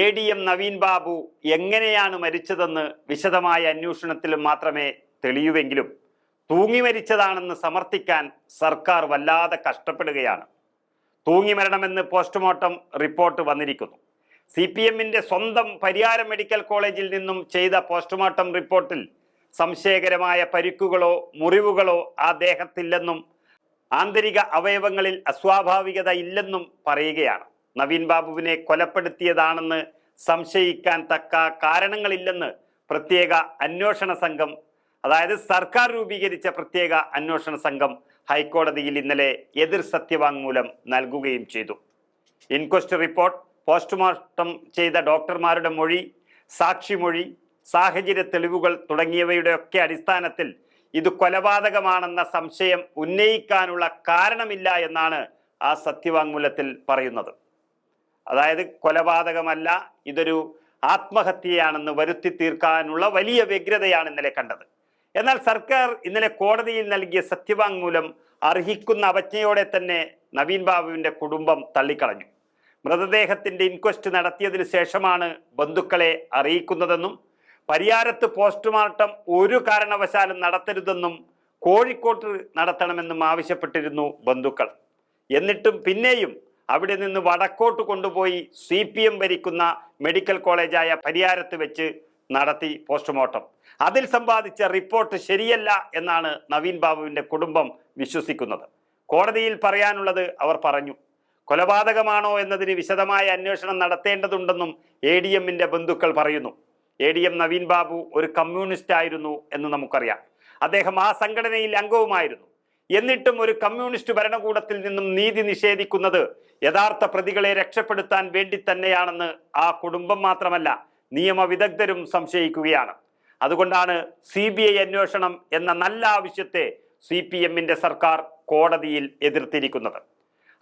A D M Naveen Babu എങ്ങനെയാണ് മരിച്ചതെന്ന് വിശദമായ അന്വേഷണത്തിൽ മാത്രമേ തെളിയുവെങ്കിലും തൂങ്ങി മരിച്ചതാണെന്ന് സമർത്ഥിക്കാൻ സർക്കാർ വല്ലാതെ കഷ്ടപ്പെടുകയാണ്. തൂങ്ങി മരണമെന്ന് പോസ്റ്റ്മോർട്ടം റിപ്പോർട്ട് വന്നിരിക്കുന്നു. സി പി എമ്മിന്റെ സ്വന്തം പരിയാരം മെഡിക്കൽ കോളേജിൽ നിന്നും ചെയ്ത പോസ്റ്റ്മോർട്ടം റിപ്പോർട്ടിൽ സംശയകരമായ പരിക്കുകളോ മുറിവുകളോ ആ ദേഹത്തില്ലെന്നും ആന്തരിക അവയവങ്ങളിൽ അസ്വാഭാവികത ഇല്ലെന്നും പറയുകയാണ്. നവീൻ ബാബുവിനെ കൊലപ്പെടുത്തിയതാണെന്ന് സംശയിക്കാൻ തക്ക കാരണങ്ങളില്ലെന്ന് പ്രത്യേക അന്വേഷണ സംഘം അതായത് സർക്കാർ രൂപീകരിച്ച പ്രത്യേക അന്വേഷണ സംഘം ഹൈക്കോടതിയിൽ ഇന്നലെ എതിർ സത്യവാങ്മൂലം നൽകുകയും ചെയ്തു. ഇൻക്വസ്റ്റ് റിപ്പോർട്ട് പോസ്റ്റ്മോർട്ടം ചെയ്ത ഡോക്ടർമാരുടെ മൊഴി സാക്ഷിമൊഴി സാഹചര്യ തെളിവുകൾ തുടങ്ങിയവയുടെ ഒക്കെ അടിസ്ഥാനത്തിൽ ഇത് കൊലപാതകമാണെന്ന സംശയം ഉന്നയിക്കാനുള്ള കാരണമില്ല എന്നാണ് ആ സത്യവാങ്മൂലത്തിൽ പറയുന്നത്. അതായത് കൊലപാതകമല്ല ഇതൊരു ആത്മഹത്യയാണെന്ന് വരുത്തി തീർക്കാനുള്ള വലിയ വ്യഗ്രതയാണ് ഇന്നലെ കണ്ടത്. എന്നാൽ സർക്കാർ ഇന്നലെ കോടതിയിൽ നൽകിയ സത്യവാങ്മൂലം അർഹിക്കുന്ന അവജ്ഞയോടെ തന്നെ നവീൻ ബാബുവിന്റെ കുടുംബം തള്ളിക്കളഞ്ഞു. മൃതദേഹത്തിന്റെ ഇൻക്വസ്റ്റ് നടത്തിയതിനു ശേഷമാണ് ബന്ധുക്കളെ അറിയിക്കുന്നതെന്നും പരിയാരത്ത് പോസ്റ്റ്മോർട്ടം ഒരു കാരണവശാലും നടത്തരുതെന്നും കോഴിക്കോട്ട് നടത്തണമെന്നും ആവശ്യപ്പെട്ടിരുന്നു ബന്ധുക്കൾ. എന്നിട്ടും പിന്നെയും അവിടെ നിന്ന് വടക്കോട്ട് കൊണ്ടുപോയി സി പി എം ഭരിക്കുന്ന മെഡിക്കൽ കോളേജായ പരിയാരത്ത് വെച്ച് നടത്തി പോസ്റ്റ്മോർട്ടം. അതിൽ സമ്പാദിച്ച റിപ്പോർട്ട് ശരിയല്ല എന്നാണ് നവീൻ ബാബുവിന്റെ കുടുംബം വിശ്വസിക്കുന്നത്. കോടതിയിൽ പറയാനുള്ളത് അവർ പറഞ്ഞു. കൊലപാതകമാണോ എന്നതിന് വിശദമായ അന്വേഷണം നടത്തേണ്ടതുണ്ടെന്നും എ ഡി എമ്മിന്റെ ബന്ധുക്കൾ പറയുന്നു. A D M Naveen Babu ഒരു കമ്മ്യൂണിസ്റ്റ് ആയിരുന്നു എന്ന് നമുക്കറിയാം. അദ്ദേഹം ആ സംഘടനയിൽ അംഗവുമായിരുന്നു. എന്നിട്ടും ഒരു കമ്മ്യൂണിസ്റ്റ് ഭരണകൂടത്തിൽ നിന്നും നീതി നിഷേധിക്കുന്നത് യഥാർത്ഥ പ്രതികളെ രക്ഷപ്പെടുത്താൻ വേണ്ടി തന്നെയാണെന്ന് ആ കുടുംബം മാത്രമല്ല നിയമവിദഗ്ധരും സംശയിക്കുകയാണ്. അതുകൊണ്ടാണ് സി ബി ഐ അന്വേഷണം എന്ന നല്ല ആവശ്യത്തെ സി പി എമ്മിന്റെ സർക്കാർ കോടതിയിൽ എതിർത്തിരിക്കുന്നത്.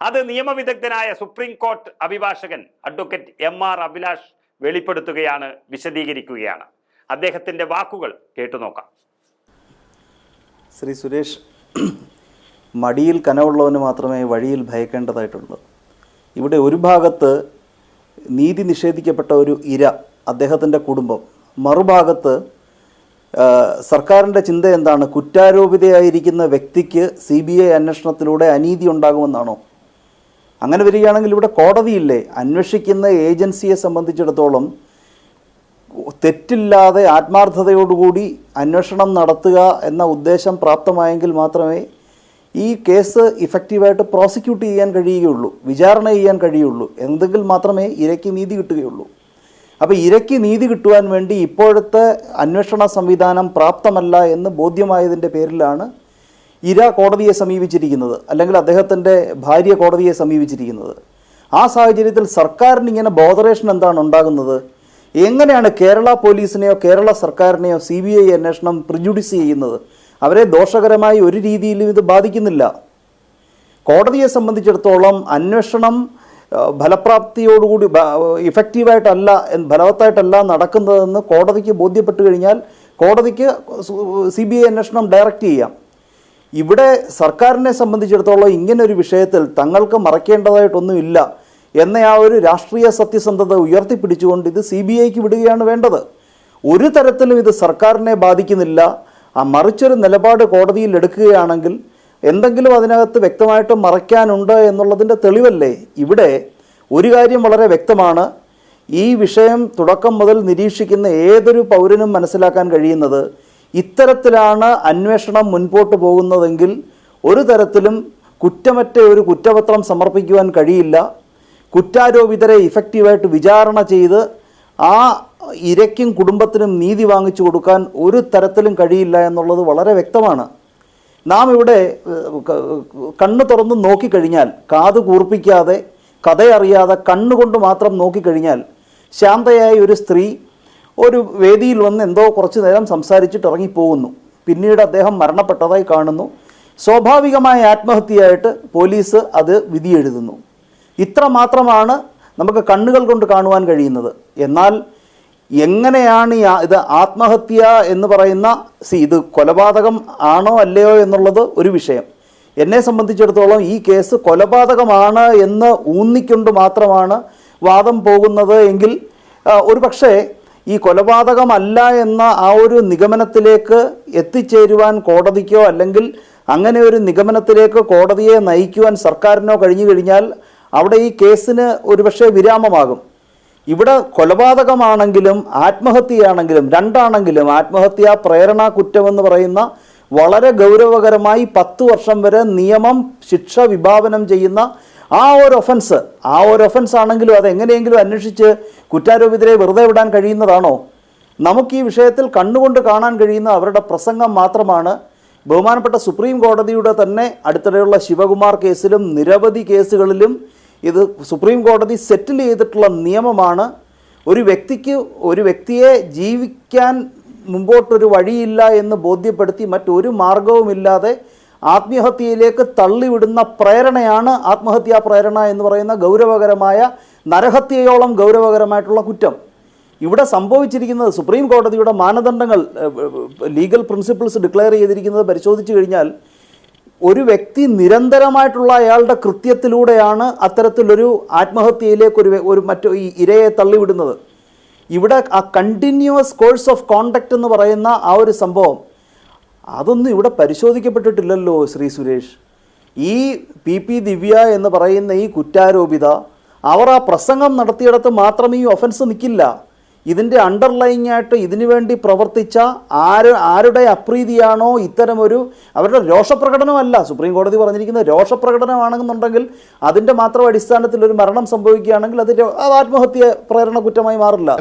അത് നിയമവിദഗ്ധനായ സുപ്രീം കോർട്ട് അഭിഭാഷകൻ അഡ്വക്കേറ്റ് എം ആർ അഭിലാഷ് വെളിപ്പെടുത്തുകയാണ് വിശദീകരിക്കുകയാണ്. അദ്ദേഹത്തിന്റെ വാക്കുകൾ കേട്ടുനോക്കാം. ശ്രീ സുരേഷ് മടിയിൽ കനവുള്ളവന് മാത്രമേ വഴിയിൽ ഭയക്കേണ്ടതായിട്ടുള്ളൂ. ഇവിടെ ഒരു ഭാഗത്ത് നീതി നിഷേധിക്കപ്പെട്ട ഒരു ഇര അദ്ദേഹത്തിന്റെ കുടുംബം. മറുഭാഗത്ത് സർക്കാരിന്റെ ചിന്ത എന്താണ്? കുറ്റാരോപിതയായിരിക്കുന്ന വ്യക്തിക്ക് സി ബി ഐ അന്വേഷണത്തിലൂടെ അനീതി ഉണ്ടാകുമെന്നാണോ? അങ്ങനെ വരികയാണെങ്കിൽ ഇവിടെ കോടതിയില്ലേ? അന്വേഷിക്കുന്ന ഏജൻസിയെ സംബന്ധിച്ചിടത്തോളം തെറ്റില്ലാതെ ആത്മാർത്ഥതയോടുകൂടി അന്വേഷണം നടത്തുക എന്ന ഉദ്ദേശം പ്രാപ്തമായെങ്കിൽ മാത്രമേ ഈ കേസ് ഇഫക്റ്റീവായിട്ട് പ്രോസിക്യൂട്ട് ചെയ്യാൻ കഴിയുകയുള്ളൂ വിചാരണ ചെയ്യാൻ കഴിയുള്ളൂ എന്തെങ്കിൽ മാത്രമേ ഇരയ്ക്ക് നീതി കിട്ടുകയുള്ളൂ. അപ്പോൾ ഇരയ്ക്ക് നീതി കിട്ടുവാൻ വേണ്ടി ഇപ്പോഴത്തെ അന്വേഷണ സംവിധാനം പ്രാപ്തമല്ല എന്ന് ബോധ്യമായതിന്റെ പേരിലാണ് ഇര കോടതിയെ സമീപിച്ചിരിക്കുന്നത് അല്ലെങ്കിൽ അദ്ദേഹത്തിന്റെ ഭാര്യ കോടതിയെ സമീപിച്ചിരിക്കുന്നത്. ആ സാഹചര്യത്തിൽ സർക്കാരിന് ഇങ്ങനെ ബോധറേഷൻ എന്താണ് ഉണ്ടാകുന്നത്? എങ്ങനെയാണ് കേരള പോലീസിനെയോ കേരള സർക്കാരിനെയോ സി ബി ഐ അന്വേഷണം പ്രിജുഡിസ് ചെയ്യുന്നത്? അവരെ ദോഷകരമായി ഒരു രീതിയിലും ഇത് ബാധിക്കുന്നില്ല. കോടതിയെ സംബന്ധിച്ചിടത്തോളം അന്വേഷണം ഫലപ്രാപ്തിയോടുകൂടി ഇഫക്റ്റീവായിട്ടല്ല ഫലവത്തായിട്ടല്ല നടക്കുന്നതെന്ന് കോടതിക്ക് ബോധ്യപ്പെട്ട് കഴിഞ്ഞാൽ കോടതിക്ക് സി ബി ഐ അന്വേഷണം ഡയറക്റ്റ് ചെയ്യാം. ഇവിടെ സർക്കാരിനെ സംബന്ധിച്ചിടത്തോളം ഇങ്ങനൊരു വിഷയത്തിൽ തങ്ങൾക്ക് മറക്കേണ്ടതായിട്ടൊന്നുമില്ല എന്ന ആ ഒരു രാഷ്ട്രീയ സത്യസന്ധത ഉയർത്തിപ്പിടിച്ചുകൊണ്ട് ഇത് സി ബി ഐക്ക് വിടുകയാണ് വേണ്ടത്. ഒരു തരത്തിലും ഇത് സർക്കാരിനെ ബാധിക്കുന്നില്ല. ആ മറിച്ചൊരു നിലപാട് കോടതിയിൽ എടുക്കുകയാണെങ്കിൽ എന്തെങ്കിലും അതിനകത്ത് വ്യക്തമായിട്ട് മറയ്ക്കാനുണ്ട് എന്നുള്ളതിന്റെ തെളിവല്ലേ? ഇവിടെ ഒരു കാര്യം വളരെ വ്യക്തമാണ്. ഈ വിഷയം തുടക്കം മുതൽ നിരീക്ഷിക്കുന്ന ഏതൊരു പൗരനും മനസ്സിലാക്കാൻ കഴിയുന്നത് ഇത്തരത്തിലാണ് അന്വേഷണം മുൻപോട്ട് പോകുന്നതെങ്കിൽ ഒരു തരത്തിലും കുറ്റമറ്റ ഒരു കുറ്റപത്രം സമർപ്പിക്കുവാൻ കഴിയില്ല. കുറ്റാരോപിതരെ ഇഫക്റ്റീവായിട്ട് വിചാരണ ചെയ്ത് ആ ഇരയ്ക്കും കുടുംബത്തിനും നീതി വാങ്ങിച്ചു കൊടുക്കാൻ ഒരു തരത്തിലും കഴിയില്ല എന്നുള്ളത് വളരെ വ്യക്തമാണ്. നാം ഇവിടെ കണ്ണു തുറന്ന് നോക്കിക്കഴിഞ്ഞാൽ കാത് കൂർപ്പിക്കാതെ കഥയറിയാതെ കണ്ണുകൊണ്ട് മാത്രം നോക്കിക്കഴിഞ്ഞാൽ ശാന്തയായ ഒരു സ്ത്രീ ഒരു വേദിയിൽ വന്ന് എന്തോ കുറച്ച് നേരം സംസാരിച്ചിട്ട് ഇറങ്ങിപ്പോകുന്നു. പിന്നീട് അദ്ദേഹം മരണപ്പെട്ടതായി കാണുന്നു. സ്വാഭാവികമായ ആത്മഹത്യയായിട്ട് പോലീസ് അത് വിധിയെഴുതുന്നു ഇത്ര മാത്രമാണ് നമുക്ക് കണ്ണുകൾ കൊണ്ട് കാണുവാൻ കഴിയുന്നത്. എന്നാൽ എങ്ങനെയാണ് ഈ ഇത് ആത്മഹത്യ എന്ന് പറയുന്ന സി ഇത് കൊലപാതകം ആണോ അല്ലയോ എന്നുള്ളത് ഒരു വിഷയം. എന്നെ സംബന്ധിച്ചിടത്തോളം ഈ കേസ് കൊലപാതകമാണ് എന്ന് ഊന്നിക്കൊണ്ട് മാത്രമാണ് വാദം പോകുന്നത് എങ്കിൽ ഒരു പക്ഷേ ഈ കൊലപാതകമല്ല എന്ന ആ ഒരു നിഗമനത്തിലേക്ക് എത്തിച്ചേരുവാൻ കോടതിക്കോ അല്ലെങ്കിൽ അങ്ങനെ ഒരു നിഗമനത്തിലേക്ക് കോടതിയെ നയിക്കുവാൻ സർക്കാരിനോ കഴിഞ്ഞു കഴിഞ്ഞാൽ അവിടെ ഈ കേസിന് ഒരുപക്ഷെ വിരാമമാകും. ഇവിടെ കൊലപാതകമാണെങ്കിലും ആത്മഹത്യയാണെങ്കിലും രണ്ടാണെങ്കിലും ആത്മഹത്യ പ്രേരണ കുറ്റമെന്ന് പറയുന്ന വളരെ ഗൗരവകരമായി പത്ത് വർഷം വരെ നിയമം ശിക്ഷ വിഭാവനം ചെയ്യുന്ന ആ ഒരു ഒഫൻസ് ആ ഒരു ഒഫൻസ് ആണെങ്കിലും അതെങ്ങനെയെങ്കിലും അന്വേഷിച്ച് കുറ്റാരോപിതരെ വെറുതെ വിടാൻ കഴിയുന്നതാണോ? നമുക്ക് ഈ വിഷയത്തിൽ കണ്ണുകൊണ്ട് കാണാൻ കഴിയുന്ന അവരുടെ പ്രസംഗം മാത്രമാണ്. ബഹുമാനപ്പെട്ട സുപ്രീം കോടതിയുടെ തന്നെ അടുത്തിടെയുള്ള ശിവകുമാർ കേസിലും നിരവധി കേസുകളിലും ഇത് സുപ്രീം കോടതി സെറ്റിൽ ചെയ്തിട്ടുള്ള നിയമമാണ് ഒരു വ്യക്തിക്ക് ഒരു വ്യക്തിയെ ജീവിക്കാൻ മുമ്പോട്ടൊരു വഴിയില്ല എന്ന് ബോധ്യപ്പെടുത്തി മറ്റൊരു മാർഗവുമില്ലാതെ ആത്മഹത്യയിലേക്ക് തള്ളിവിടുന്ന പ്രേരണയാണ് ആത്മഹത്യാ പ്രേരണ എന്ന് പറയുന്ന ഗൗരവകരമായ നരഹത്യയോളം ഗൗരവകരമായിട്ടുള്ള കുറ്റം ഇവിടെ സംഭവിച്ചിരിക്കുന്നത് സുപ്രീം കോടതിയുടെ മാനദണ്ഡങ്ങൾ ലീഗൽ പ്രിൻസിപ്പിൾസ് ഡിക്ലെയർ ചെയ്തിരിക്കുന്നത് പരിശോധിച്ചു കഴിഞ്ഞാൽ ഒരു വ്യക്തി നിരന്തരമായിട്ടുള്ള അയാളുടെ കൃത്യത്തിലൂടെയാണ് അത്തരത്തിലൊരു ആത്മഹത്യയിലേക്ക് ഒരു ഒരു മറ്റു ഈ ഇരയെ തള്ളിവിടുന്നത്. ഇവിടെ ആ കണ്ടിന്യൂസ് കോഴ്സ് ഓഫ് കോണ്ടക്റ്റ് എന്ന് പറയുന്ന ആ ഒരു സംഭവം അതൊന്നും ഇവിടെ പരിശോധിക്കപ്പെട്ടിട്ടില്ലല്ലോ ശ്രീ സുരേഷ്. ഈ പി പി ദിവ്യ എന്ന് പറയുന്ന ഈ കുറ്റാരോപിത അവർ ആ പ്രസംഗം നടത്തിയിടത്ത് മാത്രമേ ഈ ഒഫൻസ് നിൽക്കില്ല ഇതിന്റെ അണ്ടർലൈങ് ആയിട്ട് ഇതിനു വേണ്ടി പ്രവർത്തിച്ച ആര് ആരുടെ അപ്രീതിയാണോ ഇത്തരമൊരു അവരുടെ രോഷപ്രകടനമല്ല. സുപ്രീം കോടതി പറഞ്ഞിരിക്കുന്നത് രോഷപ്രകടനമാണെന്നുണ്ടെങ്കിൽ അതിന്റെ മാത്രം അടിസ്ഥാനത്തിൽ ഒരു മരണം സംഭവിക്കുകയാണെങ്കിൽ അത് അത് ആത്മഹത്യ പ്രേരണ കുറ്റമായി മാറില്ല.